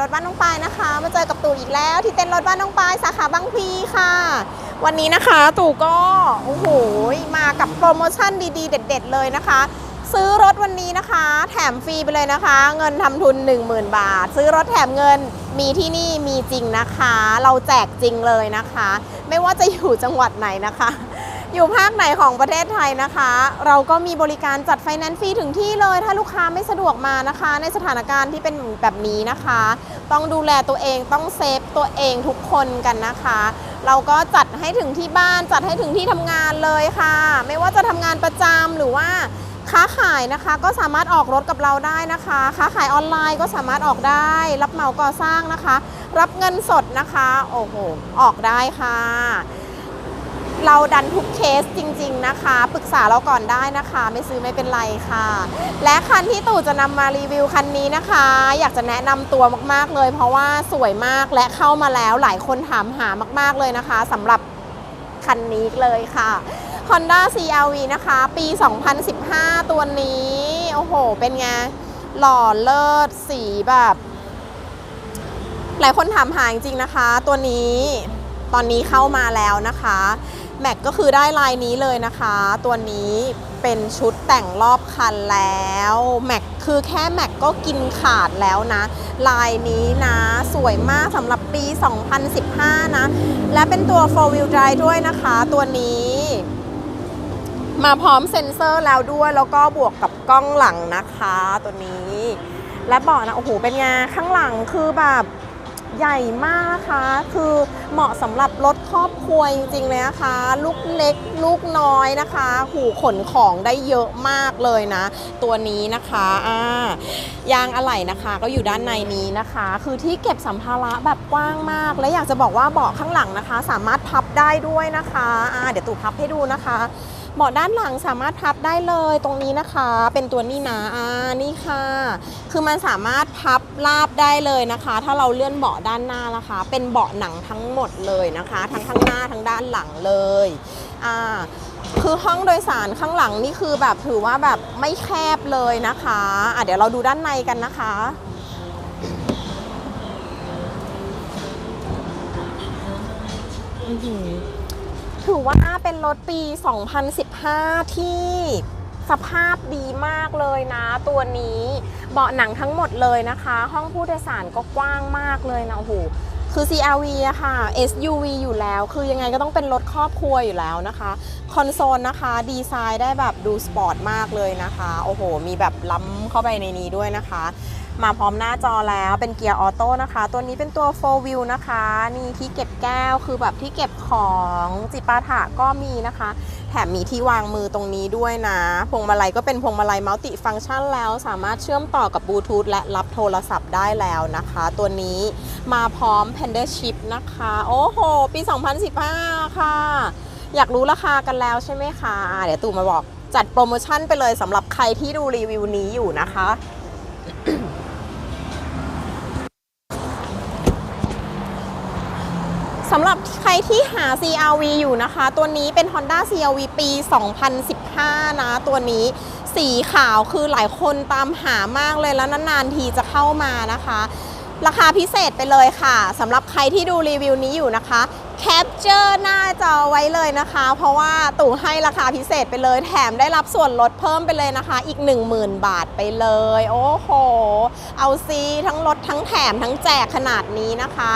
รถบ้านน้องปายนะคะ มาเจอกับตู่อีกแล้ว ที่เต้นรถบ้านน้องปายสาขาบางพลีค่ะ วันนี้นะคะตู่ก็โอ้โหมากับโปรโมชั่นดีๆ เด็ด ๆ เลยนะคะ ซื้อรถวันนี้นะคะ แถมฟรีไปเลยนะคะ เงินทำทุน 10,000 บาท ซื้อรถแถมเงินมีที่นี่มีจริงนะคะ เราแจกจริงเลยนะคะ ไม่ว่าจะอยู่จังหวัดไหนนะคะ อยู่ภาคไหนของประเทศไทยนะคะ เราก็มีบริการจัดไฟแนนซ์ฟรีถึงที่เลย ถ้าลูกค้าไม่สะดวกมานะคะ ในสถานการณ์ที่เป็นแบบนี้นะคะ ต้องดูแลตัวเองต้องเซฟตัวเองทุกคนกันนะคะ เราก็จัดให้ถึงที่บ้านจัดให้ถึงที่ทำงานเลยค่ะ ไม่ว่าจะทำงานประจำหรือว่าค้าขายนะคะก็สามารถออกรถกับเราได้นะคะ ค้าขายออนไลน์ก็สามารถออกได้ รับเหมาก่อสร้างนะคะ รับเงินสดนะคะ โอ้โห ออกได้ค่ะ เราดันทุกเคสจริง ๆนะคะ ปรึกษาเราก่อนได้นะคะ ไม่ซื้อไม่เป็นไรค่ะ และคันที่ตู่จะนำมารีวิวคันนี้นะคะ อยากจะแนะนำตัวมากๆเลย เพราะว่าสวยมากและเข้ามาแล้วหลายคนถามหามาก ๆเลยนะคะสำหรับคันนี้เลยค่ะ Honda CRV นะคะ ปี 2015 ตัวนี้ โอ้โห เป็นไง หล่อเลิศสีแบบ หลายคนถามหาจริงๆนะคะ ตัวนี้ตอนนี้เข้ามาแล้วนะคะ แม็กก็คือได้ลายนี้เลยนะคะ ตัวนี้เป็นชุดแต่งรอบคันแล้วแม็กคือแค่แม็กก็กินขาดแล้วนะ ลายนี้นะสวยมากสำหรับปี 2015 นะ และเป็นตัว4 wheel drive ด้วยนะคะ ตัวนี้ มาพร้อมเซ็นเซอร์แล้วด้วย แล้วก็บวกกับกล้องหลังนะคะ ตัวนี้ และเบาะนะ โอ้โห เป็นไง ข้างหลังคือแบบใหญ่มากนะคะ คือ เหมาะสำหรับรถครอบครัวจริงๆเลยนะคะ ลูกเล็กลูกน้อยนะคะ หูขนของได้เยอะมากเลยนะ ตัวนี้นะคะอ่ายางอะไหล่นะคะ ก็อยู่ด้านในนี้นะคะ คือที่เก็บสัมภาระแบบกว้างมาก และอยากจะบอกว่าเบาะข้างหลังนะคะ สามารถพับได้ด้วยนะคะอ่าเดี๋ยวตู่พับให้ดูนะคะ เบาะด้านหลังสามารถพับได้เลยตรงนี้นะคะ เป็นตัวนี่นะอ่านี่ค่ะ คือมันสามารถพับราบได้เลยนะคะ ถ้าเราเลื่อนเบาะด้านหน้านะคะ เป็นเบาะหนังทั้งหมดเลยนะคะ ทั้งข้างหน้าทั้งด้านหลังเลยอ่าคือห้องโดยสารข้างหลังนี่คือแบบถือว่าแบบไม่แคบเลยนะคะอะเดี๋ยวเราดูด้านในกันนะคะอือ ถือว่าเป็นรถปี 2015 ที่สภาพดีมากเลยนะตัวนี้เบาะหนังทั้งหมดเลยนะคะ ห้องผู้โดยสารก็กว้างมากเลยนะโอ้โหคือ CRV อะค่ะ SUV อยู่แล้ว คือยังไงก็ต้องเป็นรถครอบครัวอยู่แล้วนะคะ คอนโซลนะคะ ดีไซน์ได้แบบดูสปอร์ตมากเลยนะคะ โอ้โห มีแบบล้ำเข้าไปในนี้ด้วยนะคะ มาพร้อมหน้าจอแล้วเป็นเกียร์ออโต้นะคะ ตัวนี้เป็นตัว 4 wheel นะคะ นี่ที่เก็บแก้วคือแบบที่เก็บของจิปาถะก็มีนะคะ แถมมีที่วางมือตรงนี้ด้วยนะพวงมาลัยก็เป็นพวงมาลัยมัลติฟังก์ชันแล้ว สามารถเชื่อมต่อกับบลูทูธและรับโทรศัพท์ได้แล้วนะคะ ตัวนี้มาพร้อม p a n d a Chip นะคะ โอ้โห ปี 2015 ค่ะ อยากรู้ราคากันแล้วใช่ไหมคะ เดี๋ยวตู่มาบอกจัดโปรโมชั่นไปเลยสำหรับใครที่ดูรีวิวนี้อยู่นะคะ สำหรับใครที่หา CRV อยู่นะคะ ตัวนี้เป็น Honda CRV ปี 2015 นะ ตัวนี้สีขาวคือหลายคนตามหามากเลยแล้วนานๆทีจะเข้ามานะคะ ราคาพิเศษไปเลยค่ะสำหรับใครที่ดูรีวิวนี้อยู่นะคะแคปเจอร์หน้าจอไว้เลยนะคะ เพราะว่าตู่ให้ราคาพิเศษไปเลย แถมได้รับส่วนลดเพิ่มไปเลยนะคะ อีก 10,000 บาทไปเลย โอ้โห เอาซีทั้งลดทั้งแถมทั้งแจกขนาดนี้นะคะ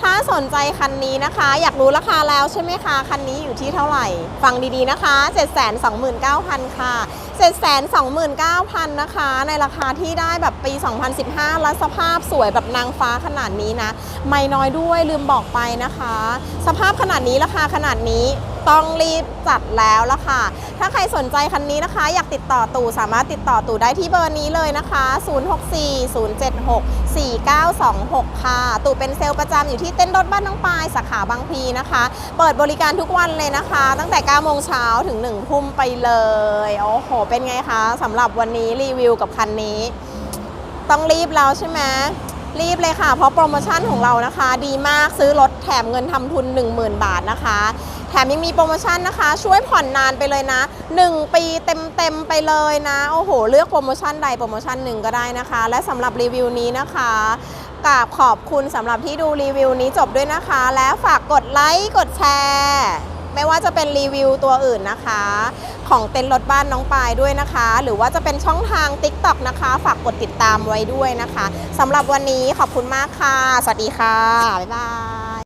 ถ้าสนใจคันนี้นะคะ อยากรู้ราคาแล้วใช่ไหมคะ คันนี้อยู่ที่เท่าไหร่ ฟังดีๆนะคะ 729,000 ค่ะ 729,000 นะคะ ในราคาที่ได้แบบปี 2015 และสภาพสวยแบบนางฟ้าขนาดนี้นะ ไม่น้อยด้วยลืมบอกไปนะคะ สภาพขนาดนี้ราคาขนาดนี้ต้องรีบจัดแล้วละค่ะ ถ้าใครสนใจคันนี้นะคะ อยากติดต่อตู่สามารถติดต่อตู่ได้ที่เบอร์นี้เลยนะคะ 0640764926 ค่ะ ตู่เป็นเซลล์ประจำอยู่ที่เต้นรถบ้านน้องปลายสาขาบางพีนะคะ เปิดบริการทุกวันเลยนะคะ ตั้งแต่9โมงเช้าถึง1ทุ่มไปเลย โอ้โห เป็นไงคะสำหรับวันนี้รีวิวกับคันนี้ ต้องรีบแล้วใช่ไหมรีบเลยค่ะ เพราะโปรโมชั่นของเรานะคะ ดีมากซื้อรถแถมเงินทำทุน 10,000 บาทนะคะ แถมยังมีโปรโมชั่นนะคะ ช่วยผ่อนนานไปเลยนะ 1 ปีเต็มๆไปเลยนะ โอ้โห เลือกโปรโมชั่นใดโปรโมชั่นหนึ่งก็ได้นะคะ และสำหรับรีวิวนี้นะคะกราบขอบคุณสำหรับที่ดูรีวิวนี้จบด้วยนะคะ และฝากกดไลค์กดแชร์ไม่ว่าจะเป็นรีวิวตัวอื่นนะคะ ของเต็นท์รถบ้านน้องปายด้วยนะคะ หรือว่าจะเป็นช่องทาง TikTok นะคะ ฝากกดติดตามไว้ด้วยนะคะสำหรับวันนี้ขอบคุณมากค่ะ สวัสดีค่ะ บ๊ายบาย